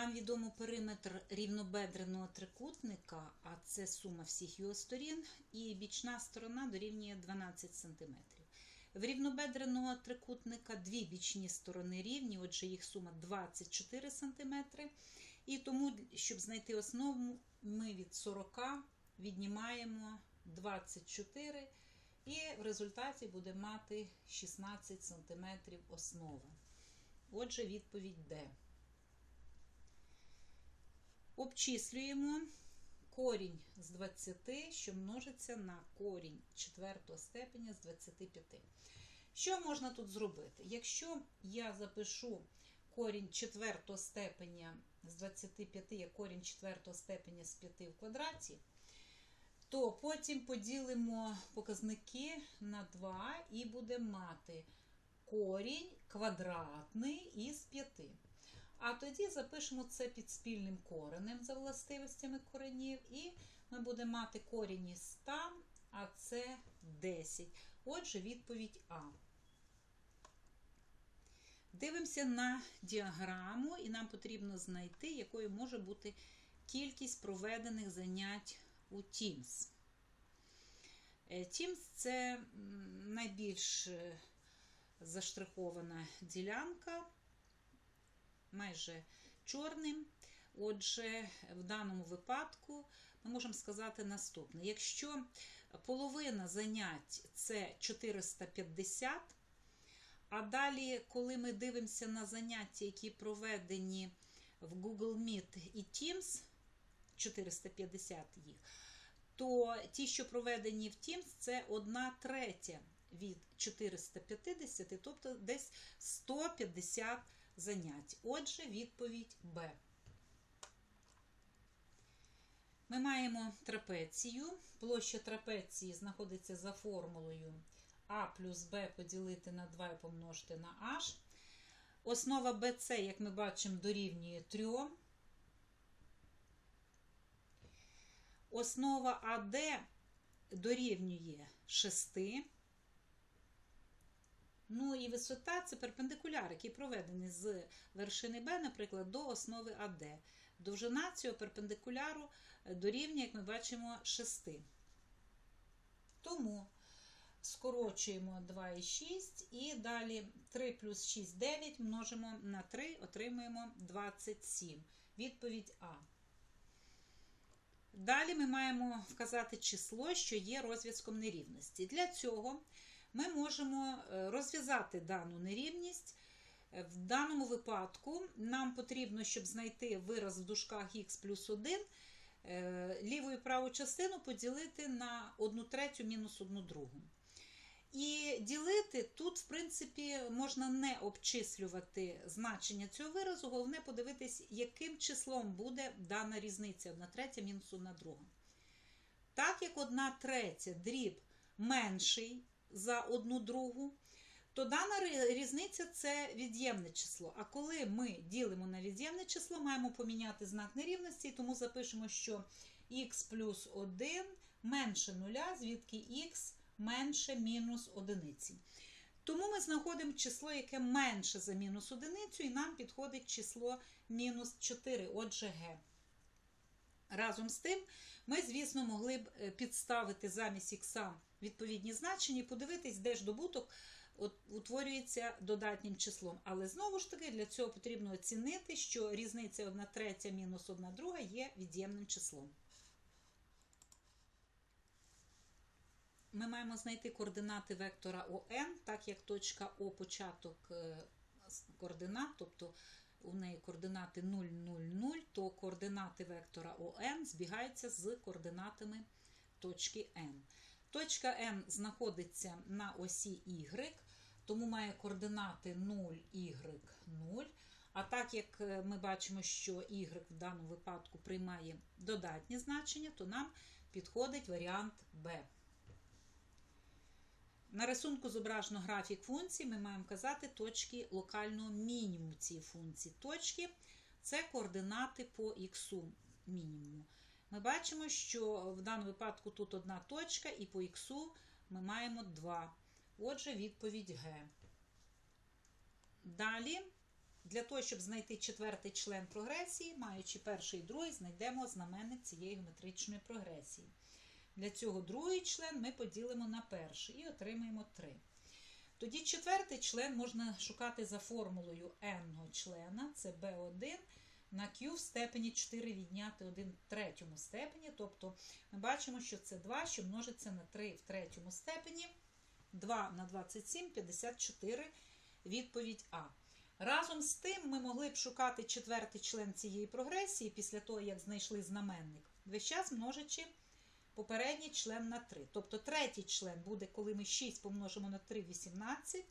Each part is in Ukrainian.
Нам відомо периметр рівнобедреного трикутника, а це сума всіх його сторін, і бічна сторона дорівнює 12 см. В рівнобедреного трикутника дві бічні сторони рівні, отже, їх сума 24 см. І тому, щоб знайти основу, ми від 40 віднімаємо 24 і в результаті буде мати 16 см основи. Отже, відповідь Д. Обчислюємо корінь з 20, що множиться на корінь четвертого степеня з 25. Що можна тут зробити? Якщо я запишу корінь четвертого степеня з 25 як корінь четвертого степеня з 5 в квадраті, то потім поділимо показники на 2 і будемо мати корінь квадратний із 5. А тоді запишемо це під спільним коренем за властивостями коренів, і ми будемо мати корінь із 100, а це 10. Отже, відповідь А. Дивимося на діаграму, і нам потрібно знайти, якою може бути кількість проведених занять у Teams. Teams – це найбільш заштрихована ділянка, майже чорним. Отже, в даному випадку ми можемо сказати наступне: якщо половина занять це 450, а далі, коли ми дивимося на заняття, які проведені в Google Meet і Teams, 450 їх, то ті, що проведені в Teams, це 1 третя від 450, тобто десь 150 занять. Отже, відповідь Б. Ми маємо трапецію. Площа трапеції знаходиться за формулою А плюс Б поділити на 2 і помножити на H. Основа BC, як ми бачимо, дорівнює 3. Основа АД дорівнює 6. Ну і висота це перпендикуляр, який проведений з вершини Б, наприклад, до основи АД. Довжина цього перпендикуляру дорівнює, як ми бачимо, 6. Тому скорочуємо 2,6 і далі 3 плюс 6 9 множимо на 3, отримуємо 27. Відповідь А. Далі ми маємо вказати число, що є розв'язком нерівності. Для цього ми можемо розв'язати дану нерівність. В даному випадку нам потрібно, щоб знайти вираз в дужках х плюс 1, ліву і праву частину поділити на 1 третю мінус 1 другу. І ділити тут, в принципі, можна не обчислювати значення цього виразу, головне подивитись, яким числом буде дана різниця 1 третя мінус 1 друга. Так як 1 третя дріб менший за 1 другу, то дана різниця це від'ємне число. А коли ми ділимо на від'ємне число, маємо поміняти знак нерівності, тому запишемо, що х плюс 1 менше 0, звідки х менше мінус одиниці. Тому ми знаходимо число, яке менше за мінус одиницю, і нам підходить число мінус 4, отже г. Разом з тим, ми, звісно, могли б підставити замість х відповідні значення і подивитись, де ж добуток утворюється додатнім числом. Але знову ж таки, для цього потрібно оцінити, що різниця 1 третя мінус 1 друга є від'ємним числом. Ми маємо знайти координати вектора ОН, так як точка О початок координат, тобто у неї координати 0, 0, 0, то координати вектора ОН збігаються з координатами точки N. Точка N знаходиться на осі Y, тому має координати 0, Y, 0. А так як ми бачимо, що Y в даному випадку приймає додатні значення, то нам підходить варіант B. На рисунку зображено графік функції, ми маємо казати точки локального мінімуму цієї функції. Точки це координати по х мінімуму. Ми бачимо, що в даному випадку тут одна точка, і по х ми маємо 2. Отже, відповідь Г. Далі для того, щоб знайти четвертий член прогресії, маючи перший і другий, знайдемо знаменник цієї геометричної прогресії. Для цього другий член ми поділимо на перший і отримаємо 3. Тоді четвертий член можна шукати за формулою n члена, це b1 на q в степені 4 відняти 1 в третьому степені. Тобто ми бачимо, що це 2, що множиться на 3 в третьому степені. 2 на 27, 54, відповідь А. Разом з тим ми могли б шукати четвертий член цієї прогресії після того, як знайшли знаменник, весь час множачи попередній член на 3. Тобто третій член буде, коли ми 6 помножимо на 3, 18.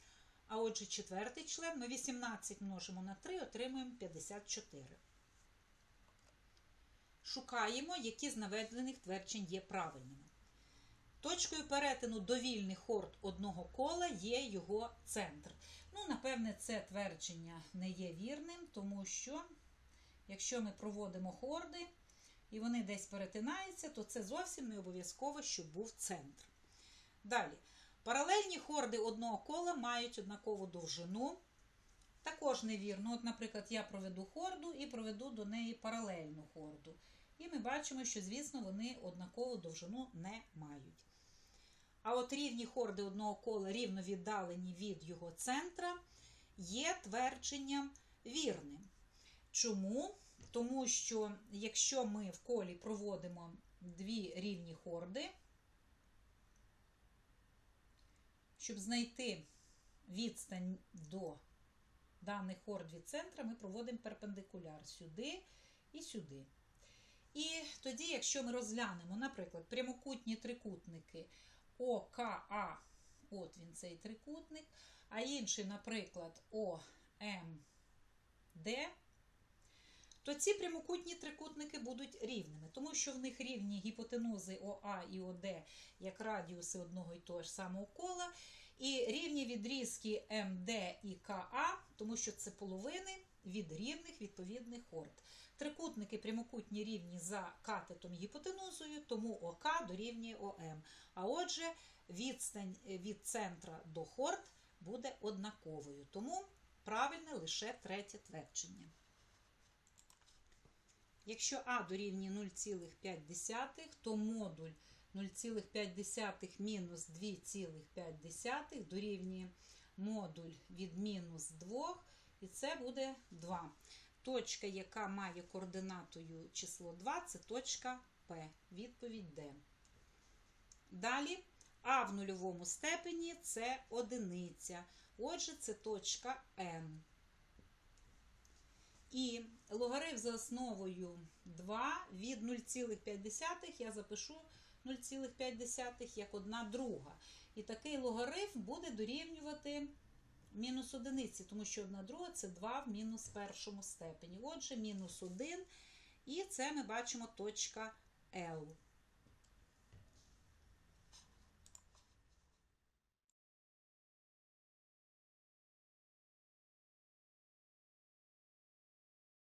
А отже, четвертий член ми 18 множимо на 3, отримуємо 54. Шукаємо, які з наведених тверджень є правильними. Точкою перетину довільний хорд одного кола є його центр. Ну, напевне, це твердження не є вірним, тому що, якщо ми проводимо хорди і вони десь перетинаються, то це зовсім не обов'язково, щоб був центр. Далі. Паралельні хорди одного кола мають однакову довжину. Також невірно. От, наприклад, я проведу хорду і проведу до неї паралельну хорду. І ми бачимо, що, звісно, вони однакову довжину не мають. А от рівні хорди одного кола рівно віддалені від його центра, є твердженням вірним. Чому? Тому що якщо ми в колі проводимо дві рівні хорди, щоб знайти відстань до даних хорд від центра, ми проводимо перпендикуляр сюди і сюди. І тоді, якщо ми розглянемо, наприклад, прямокутні трикутники ОКА, от він цей трикутник, а інший, наприклад, ОМД, то ці прямокутні трикутники будуть рівними, тому що в них рівні гіпотенузи ОА і ОД як радіуси одного і того ж самого кола, і рівні відрізки МД і КА, тому що це половини від рівних відповідних хорд. Трикутники прямокутні рівні за катетом гіпотенузою, тому ОК дорівнює ОМ. А отже, відстань від центра до хорд буде однаковою. Тому правильне лише третє твердження. Якщо А дорівнює 0,5, то модуль 0,5 мінус 2,5 дорівнює модуль від мінус 2, і це буде 2. Точка, яка має координатою число 2, це точка П. Відповідь Д. Далі А в нульовому степені це одиниця. Отже, це точка Н. І логарифм за основою 2 від 0,5 я запишу 0,5 як 1 друга. І такий логарифм буде дорівнювати мінус одиниці, тому що 1 друга це 2 в мінус першому степені. Отже, мінус 1. І це ми бачимо точка L.